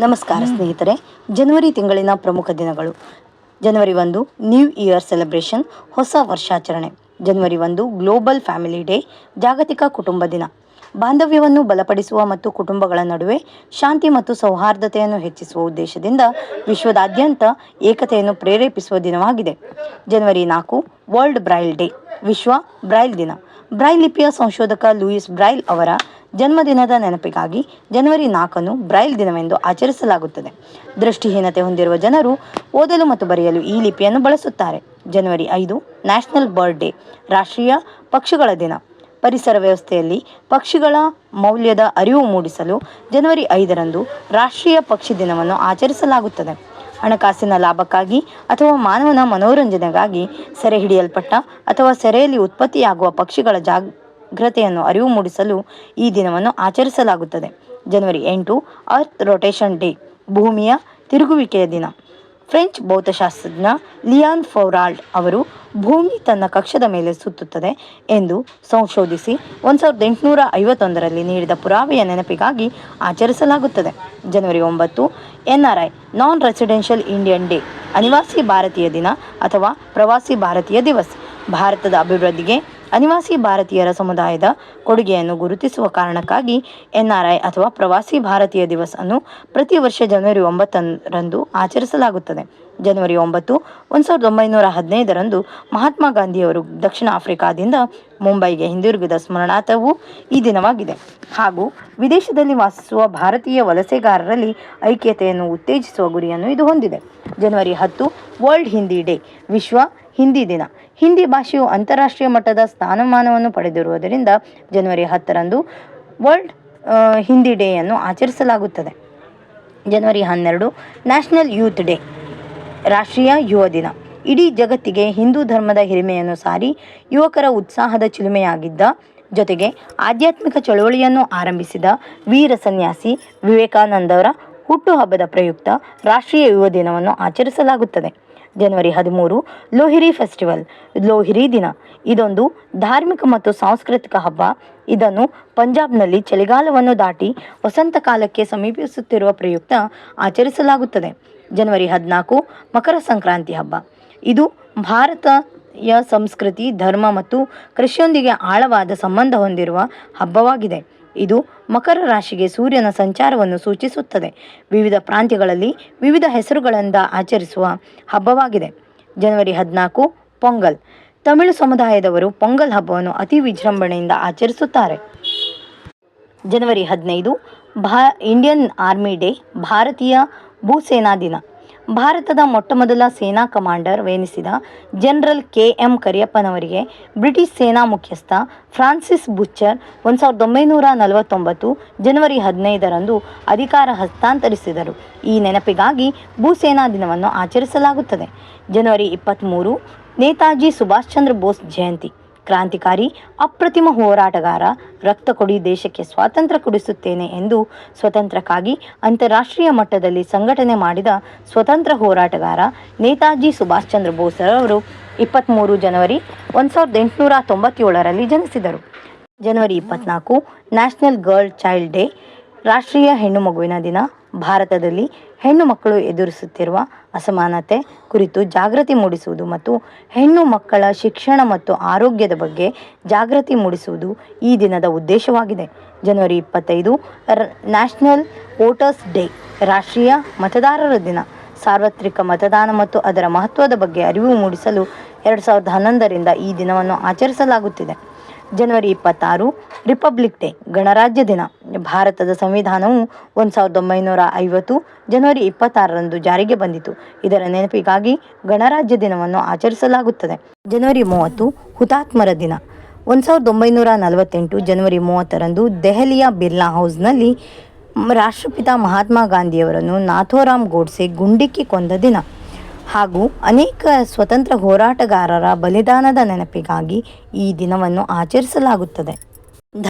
ನಮಸ್ಕಾರ ಸ್ನೇಹಿತರೆ. ಜನವರಿ ತಿಂಗಳಿನ ಪ್ರಮುಖ ದಿನಗಳು. ಜನವರಿ ಒಂದು ನ್ಯೂ ಇಯರ್ ಸೆಲೆಬ್ರೇಷನ್ ಹೊಸ ವರ್ಷಾಚರಣೆ. ಜನವರಿ ಒಂದು ಗ್ಲೋಬಲ್ ಫ್ಯಾಮಿಲಿ ಡೇ ಜಾಗತಿಕ ಕುಟುಂಬ ದಿನ. ಬಾಂಧವ್ಯವನ್ನು ಬಲಪಡಿಸುವ ಮತ್ತು ಕುಟುಂಬಗಳ ನಡುವೆ ಶಾಂತಿ ಮತ್ತು ಸೌಹಾರ್ದತೆಯನ್ನು ಹೆಚ್ಚಿಸುವ ಉದ್ದೇಶದಿಂದ ವಿಶ್ವದಾದ್ಯಂತ ಏಕತೆಯನ್ನು ಪ್ರೇರೇಪಿಸುವ ದಿನವಾಗಿದೆ. ಜನವರಿ ನಾಲ್ಕು ವರ್ಲ್ಡ್ ಬ್ರೈಲ್ ಡೇ ವಿಶ್ವ ಬ್ರೈಲ್ ದಿನ. ಬ್ರೈಲ್ ಲಿಪಿಯ ಸಂಶೋಧಕ ಲೂಯಿಸ್ ಬ್ರೈಲ್ ಅವರ ಜನ್ಮದಿನದ ನೆನಪಿಗಾಗಿ ಜನವರಿ ನಾಲ್ಕನ್ನು ಬ್ರೈಲ್ ದಿನವೆಂದು ಆಚರಿಸಲಾಗುತ್ತದೆ. ದೃಷ್ಟಿಹೀನತೆ ಹೊಂದಿರುವ ಜನರು ಓದಲು ಮತ್ತು ಬರೆಯಲು ಈ ಲಿಪಿಯನ್ನು ಬಳಸುತ್ತಾರೆ. ಜನವರಿ ಐದು, ನ್ಯಾಷನಲ್ ಬರ್ಡ್ ಡೇ ರಾಷ್ಟ್ರೀಯ ಪಕ್ಷಿಗಳ ದಿನ. ಪರಿಸರ ವ್ಯವಸ್ಥೆಯಲ್ಲಿ ಪಕ್ಷಿಗಳ ಮೌಲ್ಯದ ಅರಿವು ಮೂಡಿಸಲು ಜನವರಿ ಐದರಂದು ರಾಷ್ಟ್ರೀಯ ಪಕ್ಷಿ ದಿನವನ್ನು ಆಚರಿಸಲಾಗುತ್ತದೆ. ಹಣಕಾಸಿನ ಲಾಭಕ್ಕಾಗಿ ಅಥವಾ ಮಾನವನ ಮನೋರಂಜನೆಗಾಗಿ ಸೆರೆ ಹಿಡಿಯಲ್ಪಟ್ಟ ಅಥವಾ ಸೆರೆಯಲ್ಲಿ ಉತ್ಪತ್ತಿಯಾಗುವ ಪಕ್ಷಿಗಳ ಜಾಗ್ರತೆಯನ್ನು ಅರಿವು ಮೂಡಿಸಲು ಈ ದಿನವನ್ನು ಆಚರಿಸಲಾಗುತ್ತದೆ. ಜನವರಿ ಎಂಟು ಅರ್ತ್ ರೊಟೇಷನ್ ಡೇ ಭೂಮಿಯ ತಿರುಗುವಿಕೆಯ ದಿನ. ಫ್ರೆಂಚ್ ಭೌತಶಾಸ್ತ್ರಜ್ಞ ಲಿಯಾನ್ ಫೌರಾಲ್ಡ್ ಅವರು ಭೂಮಿ ತನ್ನ ಕಕ್ಷದ ಮೇಲೆ ಸುತ್ತುತ್ತದೆ ಎಂದು ಸಂಶೋಧಿಸಿ ಒಂದು ಸಾವಿರದ ಎಂಟುನೂರ ಐವತ್ತೊಂದರಲ್ಲಿ ನೀಡಿದ ಪುರಾವೆಯ ನೆನಪಿಗಾಗಿ ಆಚರಿಸಲಾಗುತ್ತದೆ. ಜನವರಿ ಒಂಬತ್ತು N R I non residential Indian day, ಅನಿವಾಸಿ ಭಾರತೀಯ ದಿನ ಅಥವಾ ಪ್ರವಾಸಿ ಭಾರತೀಯ ದಿವಸ್. ಭಾರತದ ಅಭಿವೃದ್ಧಿಗೆ ಅನಿವಾಸಿ ಭಾರತೀಯರ ಸಮುದಾಯದ ಕೊಡುಗೆಯನ್ನು ಗುರುತಿಸುವ ಕಾರಣಕ್ಕಾಗಿ ಎನ್ ಆರ್ ಐ ಅಥವಾ ಪ್ರವಾಸಿ ಭಾರತೀಯ ದಿವಸ್ ಅನ್ನು ಪ್ರತಿ ವರ್ಷ ಜನವರಿ ಒಂಬತ್ತರಂದು ಆಚರಿಸಲಾಗುತ್ತದೆ. ಜನವರಿ ಒಂಬತ್ತು ಒಂದು ಸಾವಿರದ ಒಂಬೈನೂರ ಹದಿನೈದರಂದು ಮಹಾತ್ಮ ಗಾಂಧಿಯವರು ದಕ್ಷಿಣ ಆಫ್ರಿಕಾದಿಂದ ಮುಂಬೈಗೆ ಹಿಂದಿರುಗಿದ ಸ್ಮರಣಾರ್ಥವೂ ಈ ದಿನವಾಗಿದೆ. ಹಾಗೂ ವಿದೇಶದಲ್ಲಿ ವಾಸಿಸುವ ಭಾರತೀಯ ವಲಸೆಗಾರರಲ್ಲಿ ಐಕ್ಯತೆಯನ್ನು ಉತ್ತೇಜಿಸುವ ಗುರಿಯನ್ನು ಇದು ಹೊಂದಿದೆ. ಜನವರಿ ಹತ್ತು, ವರ್ಲ್ಡ್ ಹಿಂದಿ ಡೇ, ವಿಶ್ವ ಹಿಂದಿ ದಿನ. ಹಿಂದಿ ಭಾಷೆಯು ಅಂತಾರಾಷ್ಟ್ರೀಯ ಮಟ್ಟದ ಸ್ಥಾನಮಾನವನ್ನು ಪಡೆದಿರುವುದರಿಂದ ಜನವರಿ ಹತ್ತರಂದು ವರ್ಲ್ಡ್ ಹಿಂದಿ ಡೇಯನ್ನು ಆಚರಿಸಲಾಗುತ್ತದೆ. ಜನವರಿ ಹನ್ನೆರಡು, ನ್ಯಾಷನಲ್ ಯೂತ್ ಡೇ, ರಾಷ್ಟ್ರೀಯ ಯುವ ದಿನ. ಇಡೀ ಜಗತ್ತಿಗೆ ಹಿಂದೂ ಧರ್ಮದ ಹಿರಿಮೆಯನ್ನು ಸಾರಿ ಯುವಕರ ಉತ್ಸಾಹದ ಚಿಲುಮೆಯಾಗಿದ್ದ, ಜೊತೆಗೆ ಆಧ್ಯಾತ್ಮಿಕ ಚಳುವಳಿಯನ್ನು ಆರಂಭಿಸಿದ ವೀರ ಸನ್ಯಾಸಿ ವಿವೇಕಾನಂದವರ ಹುಟ್ಟುಹಬ್ಬದ ಪ್ರಯುಕ್ತ ರಾಷ್ಟ್ರೀಯ ಯುವ ದಿನವನ್ನು ಆಚರಿಸಲಾಗುತ್ತದೆ. ಜನವರಿ ಹದಿಮೂರು ಲೋಹಿರಿ ಫೆಸ್ಟಿವಲ್, ಲೋಹಿರಿ ದಿನ. ಇದೊಂದು ಧಾರ್ಮಿಕ ಮತ್ತು ಸಾಂಸ್ಕೃತಿಕ ಹಬ್ಬ. ಇದನ್ನು ಪಂಜಾಬ್ನಲ್ಲಿ ಚಳಿಗಾಲವನ್ನು ದಾಟಿ ವಸಂತ ಕಾಲಕ್ಕೆ ಸಮೀಪಿಸುತ್ತಿರುವ ಪ್ರಯುಕ್ತ ಆಚರಿಸಲಾಗುತ್ತದೆ. ಜನವರಿ ಹದಿನಾಲ್ಕು, ಮಕರ ಸಂಕ್ರಾಂತಿ ಹಬ್ಬ. ಇದು ಭಾರತೀಯ ಸಂಸ್ಕೃತಿ, ಧರ್ಮ ಮತ್ತು ಕೃಷಿಯೊಂದಿಗೆ ಆಳವಾದ ಸಂಬಂಧ ಹೊಂದಿರುವ ಹಬ್ಬವಾಗಿದೆ. ಇದು ಮಕರ ರಾಶಿಗೆ ಸೂರ್ಯನ ಸಂಚಾರವನ್ನು ಸೂಚಿಸುತ್ತದೆ. ವಿವಿಧ ಪ್ರಾಂತ್ಯಗಳಲ್ಲಿ ವಿವಿಧ ಹೆಸರುಗಳಿಂದ ಆಚರಿಸುವ ಹಬ್ಬವಾಗಿದೆ. ಜನವರಿ ಹದಿನಾಲ್ಕು, ಪೊಂಗಲ್. ತಮಿಳು ಸಮುದಾಯದವರು ಪೊಂಗಲ್ ಹಬ್ಬವನ್ನು ಅತಿ ವಿಜೃಂಭಣೆಯಿಂದ ಆಚರಿಸುತ್ತಾರೆ. ಜನವರಿ ಹದಿನೈದು, ಭಾ ಇಂಡಿಯನ್ ಆರ್ಮಿ ಡೇ, ಭಾರತೀಯ ಭೂಸೇನಾ ದಿನ. ಭಾರತದ ಮೊಟ್ಟಮೊದಲ ಸೇನಾ ಕಮಾಂಡರ್ ವೆನಿಸಿದ ಜನರಲ್ ಕೆ ಎಂ ಕರಿಯಪ್ಪನವರಿಗೆ ಬ್ರಿಟಿಷ್ ಸೇನಾ ಮುಖ್ಯಸ್ಥ ಫ್ರಾನ್ಸಿಸ್ ಬುಚ್ಚರ್ ಒಂದು ಸಾವಿರದ ಒಂಬೈನೂರ ನಲವತ್ತೊಂಬತ್ತು ಜನವರಿ ಹದಿನೈದರಂದು ಅಧಿಕಾರ ಹಸ್ತಾಂತರಿಸಿದರು. ಈ ನೆನಪಿಗಾಗಿ ಭೂಸೇನಾ ದಿನವನ್ನು ಆಚರಿಸಲಾಗುತ್ತದೆ. ಜನವರಿ ಇಪ್ಪತ್ತ್ಮೂರು ನೇತಾಜಿ ಸುಭಾಷ್ ಚಂದ್ರ ಬೋಸ್ ಜಯಂತಿ. ಕ್ರಾಂತಿಕಾರಿ ಅಪ್ರತಿಮ ಹೋರಾಟಗಾರ ರಕ್ತ ಕೊಡಿ ದೇಶಕ್ಕೆ ಸ್ವಾತಂತ್ರ್ಯ ಕೊಡಿಸುತ್ತೇನೆ ಎಂದು ಸ್ವತಂತ್ರಕ್ಕಾಗಿ ಅಂತಾರಾಷ್ಟ್ರೀಯ ಮಟ್ಟದಲ್ಲಿ ಸಂಘಟನೆ ಮಾಡಿದ ಸ್ವತಂತ್ರ ಹೋರಾಟಗಾರ ನೇತಾಜಿ ಸುಭಾಷ್ ಚಂದ್ರ ಬೋಸ್ರವರು ಇಪ್ಪತ್ತ್ಮೂರು ಜನವರಿ ಒಂದು ಸಾವಿರದ ಎಂಟುನೂರ ತೊಂಬತ್ತೇಳರಲ್ಲಿ ಜನಿಸಿದರು. ಜನವರಿ ಇಪ್ಪತ್ನಾಲ್ಕು, ನ್ಯಾಷನಲ್ ಗರ್ಲ್ ಚೈಲ್ಡ್ ಡೇ ರಾಷ್ಟ್ರೀಯ ಹೆಣ್ಣು ಮಗುವಿನ ದಿನ. ಭಾರತದಲ್ಲಿ ಹೆಣ್ಣು ಮಕ್ಕಳು ಎದುರಿಸುತ್ತಿರುವ ಅಸಮಾನತೆ ಕುರಿತು ಜಾಗೃತಿ ಮೂಡಿಸುವುದು ಮತ್ತು ಹೆಣ್ಣು ಮಕ್ಕಳ ಶಿಕ್ಷಣ ಮತ್ತು ಆರೋಗ್ಯದ ಬಗ್ಗೆ ಜಾಗೃತಿ ಮೂಡಿಸುವುದು ಈ ದಿನದ ಉದ್ದೇಶವಾಗಿದೆ. ಜನವರಿ ಇಪ್ಪತ್ತೈದು ನ್ಯಾಷನಲ್ ವೋಟರ್ಸ್ ಡೇ, ರಾಷ್ಟ್ರೀಯ ಮತದಾರರ ದಿನ. ಸಾರ್ವತ್ರಿಕ ಮತದಾನ ಮತ್ತು ಅದರ ಮಹತ್ವದ ಬಗ್ಗೆ ಅರಿವು ಮೂಡಿಸಲು ಎರಡು ಸಾವಿರದ ಹನ್ನೊಂದರಿಂದ ಈ ದಿನವನ್ನು ಆಚರಿಸಲಾಗುತ್ತಿದೆ. ಜನವರಿ ಇಪ್ಪತ್ತಾರು, ರಿಪಬ್ಲಿಕ್ ಡೇ, ಗಣರಾಜ್ಯ ದಿನ. ಭಾರತದ ಸಂವಿಧಾನವು ಒಂದು ಸಾವಿರದ ಒಂಬೈನೂರ ಐವತ್ತು, ಜನವರಿ ಇಪ್ಪತ್ತಾರರಂದು ಜಾರಿಗೆ ಬಂದಿತು. ಇದರ ನೆನಪಿಗಾಗಿ ಗಣರಾಜ್ಯ ದಿನವನ್ನು ಆಚರಿಸಲಾಗುತ್ತದೆ. ಜನವರಿ ಮೂವತ್ತು, ಹುತಾತ್ಮರ ದಿನ. ಒಂದು ಸಾವಿರದ ಒಂಬೈನೂರ ನಲವತ್ತೆಂಟು, ಜನವರಿ ಮೂವತ್ತರಂದು ದೆಹಲಿಯ ಬಿರ್ಲಾ ಹೌಸ್ನಲ್ಲಿ ರಾಷ್ಟ್ರಪಿತ ಮಹಾತ್ಮ ಗಾಂಧಿಯವರನ್ನು ನಾಥೋರಾಮ್ ಗೋಡ್ಸೆ ಗುಂಡಿಕ್ಕಿ ಕೊಂದ ದಿನ. ಹಾಗೂ ಅನೇಕ ಸ್ವತಂತ್ರ ಹೋರಾಟಗಾರರ ಬಲಿದಾನದ ನೆನಪಿಗಾಗಿ ಈ ದಿನವನ್ನು ಆಚರಿಸಲಾಗುತ್ತದೆ.